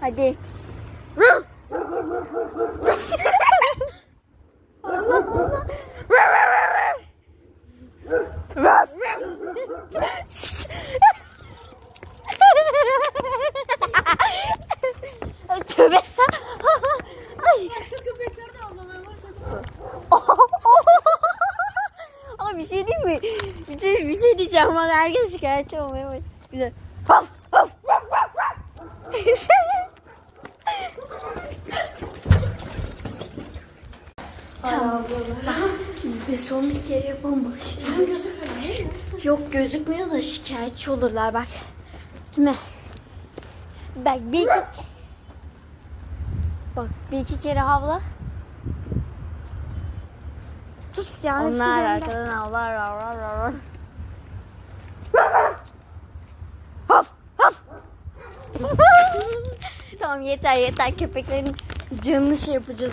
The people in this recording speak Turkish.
Hadi. Tövbe bir şey değil mi? Bir şey, bir şey diyeceğim bana herkes şikayetçi olmaya başladı. Bir haf haf. Tamam. Bir son bir kere yapalım bak. Yok gözükmüyor da şikayetçi olurlar bak. Kime? Bak bir iki Bak bir iki kere havla. Sus ya. Onlar arkadan havlar. Tamam yeter yeter köpeklerin canını şey yapacağız.